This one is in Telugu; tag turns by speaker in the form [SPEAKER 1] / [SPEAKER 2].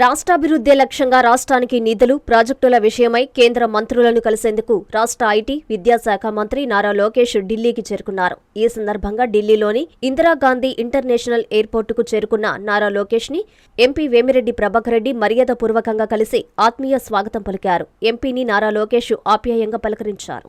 [SPEAKER 1] రాష్ట్రాభివృద్ధి లక్ష్యంగా రాష్ట్రానికి నిధులు ప్రాజెక్టుల విషయమై కేంద్ర మంత్రులను కలిసేందుకు రాష్ట్ర ఐటీ విద్యాశాఖ మంత్రి నారా లోకేష్ ఢిల్లీకి చేరుకున్నారు. ఈ సందర్భంగా ఢిల్లీలోని ఇందిరాగాంధీ ఇంటర్నేషనల్ ఎయిర్పోర్టుకు చేరుకున్న నారా లోకేష్ని ఎంపీ వేమిరెడ్డి ప్రభాకర్ రెడ్డి మర్యాదపూర్వకంగా కలిసి ఆత్మీయ స్వాగతం పలికారు. ఎంపీని నారా లోకేష్ ఆప్యాయంగా పలకరించారు.